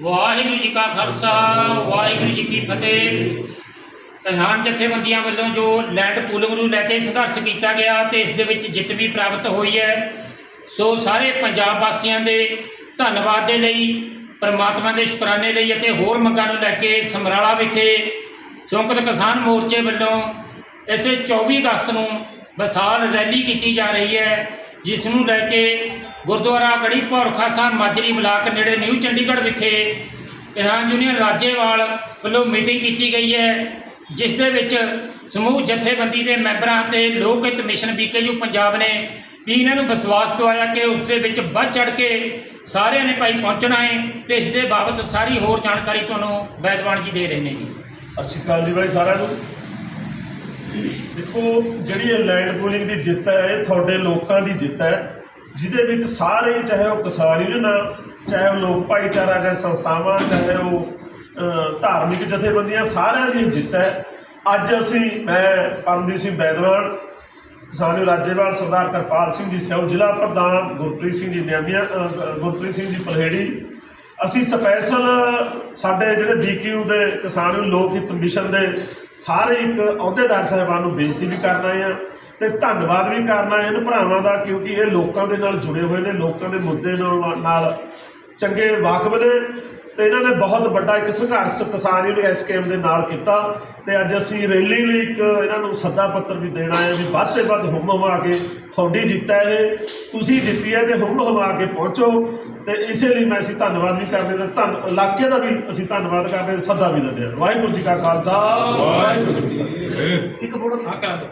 ਵਾਹਿਗੁਰੂ ਜੀ ਕਾ ਖਾਲਸਾ, ਵਾਹਿਗੁਰੂ ਜੀ ਕੀ ਫਤਿਹ। ਕਿਸਾਨ ਜਥੇਬੰਦੀਆਂ ਵੱਲੋਂ ਜੋ ਲੈਂਡ ਪੂਲਿੰਗ ਨੂੰ ਲੈ ਕੇ ਸੰਘਰਸ਼ ਕੀਤਾ ਗਿਆ ਤੇ ਇਸ ਦੇ ਵਿੱਚ ਜਿੱਤ ਵੀ ਪ੍ਰਾਪਤ ਹੋਈ ਹੈ, ਸੋ ਸਾਰੇ ਪੰਜਾਬ ਵਾਸੀਆਂ ਦੇ ਧੰਨਵਾਦ ਦੇ ਲਈ, ਪਰਮਾਤਮਾ ਦੇ ਸ਼ੁਕਰਾਨੇ ਲਈ ਅਤੇ ਹੋਰ ਮੰਗਾਂ ਨੂੰ ਲੈ ਕੇ ਸਮਰਾਲਾ ਵਿਖੇ ਸੰਯੁਕਤ ਕਿਸਾਨ ਮੋਰਚੇ ਵੱਲੋਂ ਇਸੇ 24 ਅਗਸਤ ਨੂੰ ਵਿਸ਼ਾਲ ਰੈਲੀ ਕੀਤੀ ਜਾ ਰਹੀ ਹੈ। ਜਿਸ ਨੂੰ ਲੈ ਕੇ ਗੁਰਦੁਆਰਾ ਗੜੀ ਭੌਰਖਾ ਸਾਹਿਬ ਮਾਜਰੀ ਬਲਾਕ ਨੇੜੇ ਨਿਊ ਚੰਡੀਗੜ੍ਹ ਵਿਖੇ ਕਿਸਾਨ ਯੂਨੀਅਨ ਰਾਜੇਵਾਲ ਵੱਲੋਂ ਮੀਟਿੰਗ ਕੀਤੀ ਗਈ ਹੈ, ਜਿਸ ਦੇ ਵਿੱਚ ਸਮੂਹ ਜਥੇਬੰਦੀ ਦੇ ਮੈਂਬਰਾਂ ਤੇ ਲੋਕ ਹਿੱਤ ਮਿਸ਼ਨ ਬੀਕੇਯੂ ਪੰਜਾਬ ਨੇ ਵੀ ਇਹਨਾਂ ਨੂੰ ਵਿਸ਼ਵਾਸ ਦਵਾਇਆ ਕਿ ਉਸ ਦੇ ਵਿੱਚ ਵੱਧ ਚੜ ਕੇ ਸਾਰਿਆਂ ਨੇ ਭਾਈ ਪਹੁੰਚਣਾ ਹੈ ਤੇ ਇਸ ਦੇ ਬਾਬਤ ਸਾਰੀ ਹੋਰ ਜਾਣਕਾਰੀ ਤੁਹਾਨੂੰ ਵੈਦਵਾਨ ਜੀ ਦੇ ਰਹੇ ਨੇ ਜੀ। ਸਤਿ ਸ਼੍ਰੀ ਅਕਾਲ ਜੀ ਬਾਈ ਸਾਰਿਆਂ ਨੂੰ। ਦੇਖੋ, ਜਿਹੜੀ ਇਹ ਲੈਂਡ ਪੂਲਿੰਗ ਦੀ ਜਿੱਤ ਹੈ, ਇਹ ਤੁਹਾਡੇ ਲੋਕਾਂ ਦੀ ਜਿੱਤ ਹੈ, ਜਿਹਦੇ ਵਿੱਚ ਸਾਰੇ, ਚਾਹੇ ਉਹ ਕਿਸਾਨ ਯੂਨੀਅਨ ਚਾਹੇ ਉਹ ਲੋਕ ਭਾਈਚਾਰਾ, ਚਾਹੇ ਸੰਸਥਾਵਾਂ, ਚਾਹੇ ਉਹ ਧਾਰਮਿਕ ਜਥੇਬੰਦੀਆਂ, ਸਾਰਿਆਂ ਦੀ ਜਿੱਤ ਹੈ। ਅੱਜ ਅਸੀਂ, ਮੈਂ ਪਰਮਦੀਪ ਸਿੰਘ ਬੈਦਵਾਨ ਕਿਸਾਨੀ ਰਾਜੇਵਾਲ, ਸਰਦਾਰ ਕਰਪਾਲ ਸਿੰਘ ਜੀ ਸਿਓ ਜ਼ਿਲ੍ਹਾ ਪ੍ਰਧਾਨ ਗੁਰਪ੍ਰੀਤ ਸਿੰਘ ਜੀ ਨਿਆਮੀਆਂ ਗੁਰਪ੍ਰੀਤ ਸਿੰਘ ਜੀ ਪਲਹੇੜੀ ਅਸੀਂ ਸਪੈਸ਼ਲ ਸਾਡੇ ਜਿਹੜੇ ਬੀਕਯੂ ਦੇ ਕਿਸਾਨ ਯੂਨੀਅਨ ਲੋਕ ਹਿੱਤ ਮਿਸ਼ਨ ਦੇ ਸਾਰੇ ਇੱਕ ਅਹੁਦੇਦਾਰ ਸਾਹਿਬਾਨ ਨੂੰ ਬੇਨਤੀ ਵੀ ਕਰਨਾ ਆ ਤੇ ਧੰਨਵਾਦ ਵੀ ਕਰਨਾ ਇਹਨਾਂ ਭਰਾਵਾਂ ਦਾ, ਕਿਉਂਕਿ ਇਹ ਲੋਕਾਂ ਦੇ ਨਾਲ ਜੁੜੇ ਹੋਏ ਨੇ, ਲੋਕਾਂ ਦੇ ਮੁੱਦੇ ਨਾਲ ਨਾਲ ਚੰਗੇ ਵਾਕਫ ਨੇ ਤੇ ਇਹਨਾਂ ਨੇ ਬਹੁਤ ਵੱਡਾ ਇੱਕ ਸੰਘਰਸ਼ ਕਿਸਾਨ ਯੂਨੀਅਨ ਐਸਕੇਐਮ ਦੇ ਨਾਲ ਕੀਤਾ ਤੇ ਅੱਜ ਅਸੀਂ ਰੈਲੀ ਲਈ ਇੱਕ ਇਹਨਾਂ ਨੂੰ ਸੱਦਾ ਪੱਤਰ ਵੀ ਦੇਣਾ ਹੈ ਵੀ ਵੱਧ ਤੋਂ ਵੱਧ ਹੁਮ ਹਮਾ ਕੇ ਤੁਹਾਡੀ ਜਿੱਤ ਹੈ ਇਹ ਤੁਸੀਂ ਜਿੱਤੀ ਹੈ ਤੇ ਹੁਮ ਹਮਾ ਕੇ ਪਹੁੰਚੋ ਤੇ ਇਸੇ ਲਈ ਮੈਂ ਅਸੀਂ ਧੰਨਵਾਦ ਵੀ ਕਰਦੇ ਤੇ ਧੰਨ ਇਲਾਕੇ ਦਾ ਵੀ ਅਸੀਂ ਧੰਨਵਾਦ ਕਰਦੇ ਤੇ ਸੱਦਾ ਵੀ ਦਿੰਦੇ ਹਾਂ। ਵਾਹਿਗੁਰੂ ਜੀ ਕਾ ਖਾਲਸਾ। ਵਾਹਿਗੁਰੂ ਜੀ ਕੀ ਫਤਿਹ। ਇੱਕ ਕਰਾ ਦਿਓ।